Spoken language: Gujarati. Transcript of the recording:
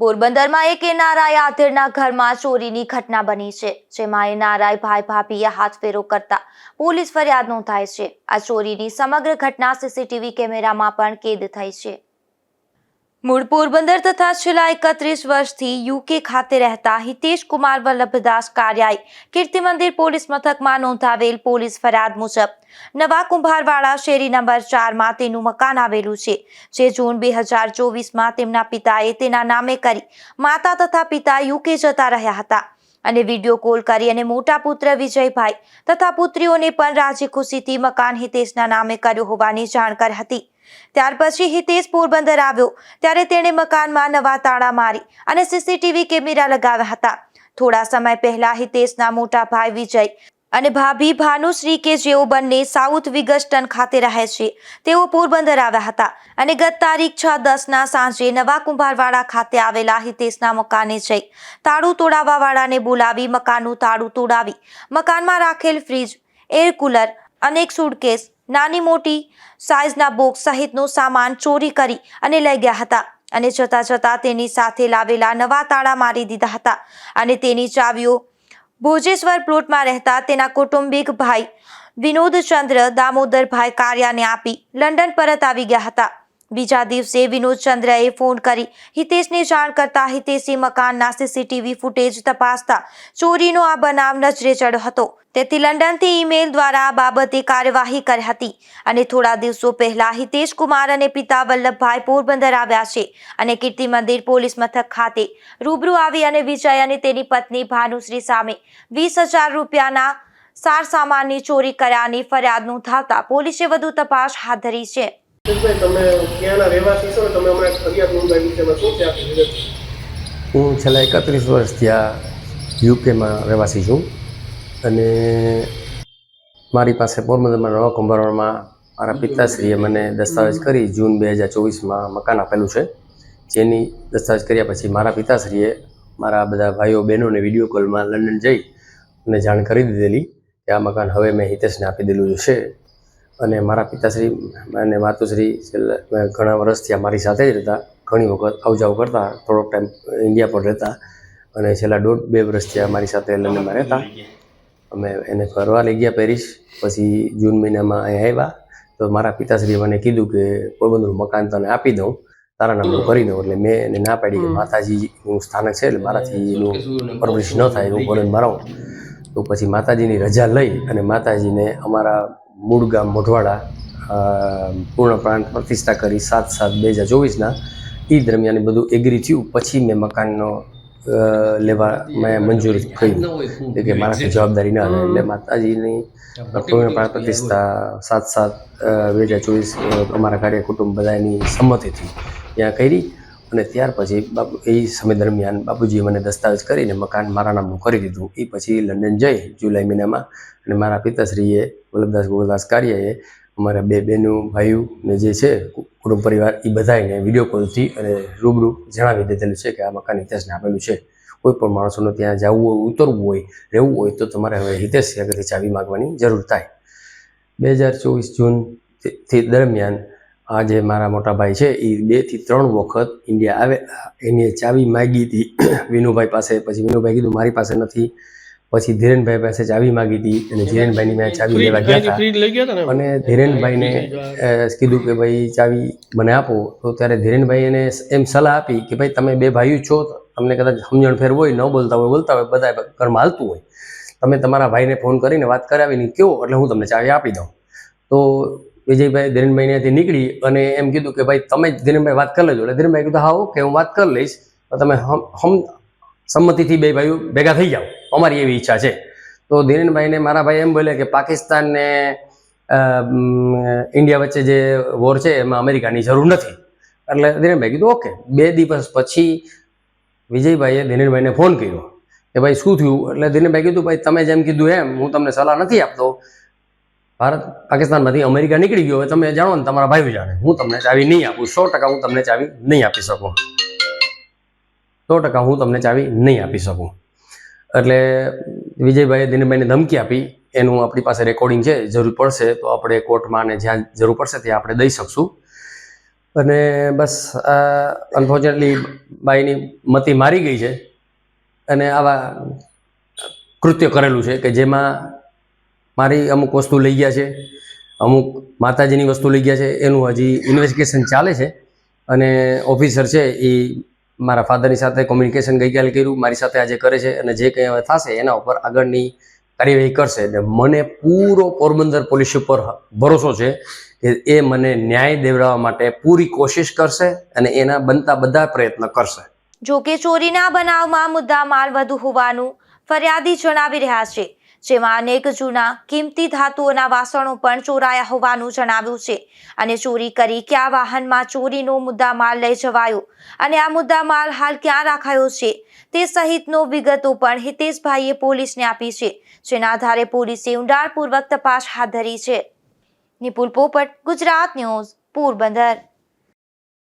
પોરબંદરમાં એક એનઆરઆઈ આધેડના ઘરમાં ચોરીની ઘટના બની છે, જેમાં એનઆરઆઈ ભાઈ ભાભીએ હાથફેરો કરતા પોલીસ ફરિયાદ નોંધાઈ છે. આ ચોરીની સમગ્ર ઘટના સીસીટીવી કેમેરામાં પણ કેદ થઈ છે. મૂળ પોરબંદર તથા છેલ્લા એકત્રીસ વર્ષથી યુકે ખાતે રહેતા હિતેશ કુમાર વલ્લભદાસ કારિયાએ કીર્તિ મંદિર પોલીસ મથકમાં નોંધાવેલ પોલીસ ફરિયાદ મુજબ નવા કુંભારવાળા શેરી નંબર ચારમાં તેનું મકાન આવેલું છે. જે જૂન બે હજાર ચોવીસમાં તેમના પિતાએ તેના નામે કરી માતા તથા પિતા યુકે જતા રહ્યા હતા અને વીડિયો કોલ કરી અને મોટા પુત્ર વિજયભાઈ તથા પુત્રીઓને પણ રાજી ખુશીથી મકાન હિતેશના નામે કર્યું હોવાની જાણ કરી હતી. ત્યાર પછી હિતેશ પોરબંદર આવ્યો. ત્યારે તેણે મકાનમાં નવા તાળા મારી અને સીસીટીવી કેમેરા લગાવ્યા હતા. થોડા સમય પહેલા હિતેશના મોટા ભાઈ વિજય અને ભાભી ભાનુશ્રી કે જેઓ બંને સાઉથ વિગસ્ટન ખાતે રહે છે, તેઓ પોરબંદર આવ્યા હતા અને ગત તારીખ છ દસના સાંજે નવા કુંભારવાડા ખાતે આવેલા હિતેશના મકાને જઈ તાળું તોડાવવાવાળાને બોલાવી મકાનનું તાળું તોડાવી મકાનમાં રાખેલ ફ્રીજ, એર કુલર અનેક સુટકેસ નાની મોટી સાઇઝના બોક્સ સહિતનો સામાન ચોરી કરી અને લઈ ગયા હતા. અને જતા જતા તેની સાથે લાવેલા નવા તાળા મારી દીધા હતા. અને તેની ચાવીઓ ભોજેશ્વર પ્લોટમાં રહેતા તેના કૌટુંબિક ભાઈ વિનોદચંદ્ર દામોદરભાઈ કારિયાને આપી લંડન પરત આવી ગયા હતા. બીજા દિવસે વિનોદ ચંદ્રએ ફોન કરી. હિતેશને જાણ કરતા હિતેશી મકાનના સીસીટીવી ફૂટેજ તપાસતા ચોરીનો આ બનાવ નજરે ચડ્યો હતો. તેથી લંડનથી ઈમેલ દ્વારા આ બાબતે કાર્યવાહી કરી હતી. અને થોડા દિવસો પહેલા હિતેશ કુમાર અને પિતા વલ્લભભાઈ પોરબંદર આવ્યા છે અને કીર્તિ મંદિર પોલીસ મથક ખાતે રૂબરૂ આવી અને વિજય અને તેની પત્ની ભાનુશ્રી સામે વીસ હજાર રૂપિયાના સાર સામાનની ચોરી કર્યાની ફરિયાદ નોંધાવતા પોલીસે વધુ તપાસ હાથ ધરી છે. હું છેલ્લા એકત્રીસ વર્ષ ત્યાં યુકેમાં રહેવાસી છું અને મારી પાસે પોરબંદરમાં નવા કુંભારવામાં મારા પિતાશ્રીએ મને દસ્તાવેજ કરી જૂન બે હજાર ચોવીસમાં મકાન આપેલું છે. જેની દસ્તાવેજ કર્યા પછી મારા પિતાશ્રીએ મારા બધા ભાઈઓ, બહેનોને વીડિયો કોલમાં લંડન જઈ અને જાણ કરી દીધેલી કે આ મકાન હવે મેં હિતેશને આપી દીધેલું છે. અને મારા પિતાશ્રી અને માતુશ્રી છેલ્લા ઘણા વર્ષથી આ મારી સાથે જ રહેતા. ઘણી વખત આવજાવ કરતા થોડોક ટાઈમ ઇન્ડિયા પર રહેતા અને છેલ્લા દોઢ બે વર્ષથી આ મારી સાથે લંડનમાં રહેતા. અમે એને ફરવા લઈ ગયા પેરિસ પછી જૂન મહિનામાં અહીં આવ્યા. તો મારા પિતાશ્રીએ મને કીધું કે પોરબંદરનું મકાન તને આપી દઉં. તારા નામનું કરી દઉં. એટલે મેં એને ના પાડી કે માતાજીનું સ્થાનક છે એટલે મારાથી એનું પરવરિશ ન થાય હું બોલીને મારો તો પછી માતાજીની રજા લઈ અને માતાજીને અમારા મૂળ ગામ મોઢવાડા પૂર્ણ પ્રાણ પ્રતિષ્ઠા કરી સાત સાત બે હજાર ચોવીસના એ દરમિયાન બધું એગ્રી થયું. પછી મેં મકાનનો લેવા મેં મંજૂરી કર્યું. કે મારાથી જવાબદારી ના રહે. એટલે માતાજીની પૂર્ણ પ્રાણ પ્રતિષ્ઠા સાત સાત બે હજાર ચોવીસ અમારા કાર્ય કુટુંબ બધાની સંમતિથી ત્યાં કરી. અને ત્યાર પછી બાપુ એ સમય દરમિયાન બાપુજીએ મને દસ્તાવેજ કરીને મકાન મારા નામનું કરી દીધું. એ પછી લંડન જઈ જુલાઈ મહિનામાં અને મારા પિતાશ્રીએ, વલ્લભદાસ ગોગલદાસ કાર્યએ અમારા બે બહેનો, ભાઈઓ ને જે છે, કુટુંબ પરિવાર, એ બધાને વીડિયો કોલથી અને રૂબરૂ જણાવી દીધેલું છે કે આ મકાન હિતેશને આપેલું છે. કોઈ પણ માણસોને ત્યાં જવું હોય, ઉતરવું હોય, રહેવું હોય, તો તમારે હવે હિતેશ ચાવી માગવાની જરૂર થાય. બે હજાર ચોવીસ જૂનથી દરમિયાન આ જે મારા મોટાભાઈ છે એ બેથી ત્રણ વખત ઇન્ડિયા આવે એની ચાવી માગી હતી. વિનુભાઈ પાસે પછી વિનુભાઈ કીધું મારી પાસે નથી. પછી ધીરેનભાઈ પાસે ચાવી માગી હતી અને ધીરેનભાઈની મેં ચાવી લેવા ગયા હતા. અને ધીરેનભાઈને કીધું કે ભાઈ ચાવી મને આપો. તો ત્યારે ધીરેનભાઈ એને એમ સલાહ આપી કે ભાઈ તમે બે ભાઈઓ છો તમને કદાચ સમજણ ફેર હોય ન બોલતા હોય બોલતા હોય બધા ઘરમાં હાલતું હોય. તમે તમારા ભાઈને ફોન કરીને વાત કરાવીને કહો એટલે હું તમને ચાવી આપી દઉં. તો વિજયભાઈ ધીરેનભાઈ ત્યાંથી નીકળી અને એમ કીધું કે ભાઈ તમે જ ધીરેનભાઈ વાત કરી લેજો. એટલે ધીરેનભાઈ કીધું, હા ઓકે હું વાત કરી લઈશ. તમે હમ સંમતિથી બે ભાઈઓ ભેગા થઈ જાઓ. અમારી એવી ઈચ્છા છે. તો ધીરેનભાઈને મારા ભાઈ એમ બોલે કે પાકિસ્તાન ને ઇન્ડિયા વચ્ચે જે વોર છે એમાં અમેરિકાની જરૂર નથી. એટલે ધીરેનભાઈ કીધું ઓકે બે દિવસ પછી વિજયભાઈએ ધીરેનભાઈને ફોન કર્યો કે ભાઈ શું થયું? એટલે ધીરેનભાઈ કીધું, ભાઈ, તમે જેમ કીધું એમ, હું તમને સલાહ નથી આપતો. ભારત પાકિસ્તાનમાંથી અમેરિકા નીકળી ગયો હવે તમે જાણો ને, તમારા ભાઈ જાણે. હું તમને ચાવી નહીં આપું. સો ટકા હું તમને ચાવી નહીં આપી શકું. સો ટકા હું તમને ચાવી નહીં આપી શકું. એટલે વિજયભાઈએ દિનભાઈને ધમકી આપી. એનું આપણી પાસે રેકોર્ડિંગ છે. જરૂર પડશે તો આપણે કોર્ટમાં અને જ્યાં જરૂર પડશે ત્યાં આપણે દઈ શકશું. અને બસ અનફોર્ચ્યુનેટલી બાઈની મતી મારી ગઈ છે. અને આવા કૃત્ય કરેલું છે કે જેમાં મારી અમુક વસ્તુ લઈ ગયા છે, અમુક માતાજીની વસ્તુ લઈ ગયા છે, એનું હજી ઇન્વેસ્ટિગેશન ચાલે છે અને ઓફિસર છે એ મારા ફાધરની સાથે કોમ્યુનિકેશન ગઈકાલે કર્યું, મારી સાથે આજે કરે છે અને જે કંઈ હવે થશે એના ઉપર આગળની કાર્યવાહી કરશે. એટલે મને પૂરો પોરબંદર પોલીસ ઉપર ભરોસો છે કે એ મને ન્યાય દેવડાવવા માટે પૂરી કોશિશ કરશે અને એના બનતા બધા પ્રયત્ન કરશે. જો કે ચોરીના બનાવમાં મુદ્દામાલ વધુ હોવાનું ફરિયાદી જણાવી રહ્યા છે. જેમાં અનેક જૂના કિંમતી ધાતુઓના વાસણો પણ ચોરાયા હોવાનું જણાવ્યું છે. અને ચોરી કરી કયા વાહનમાં ચોરીનો મુદ્દામાલ લઈ જવાયો? અને આ મુદ્દામાલ હાલ ક્યાં રાખાયો છે? તે સહિતનો વિગતો પણ હિતેશભાઈએ પોલીસને આપી છે, જેના આધારે પોલીસે ઊંડાણપૂર્વક તપાસ હાથ ધરી છે. નિપુલ પોપટ, ગુજરાત ન્યૂઝ, પોરબંદર.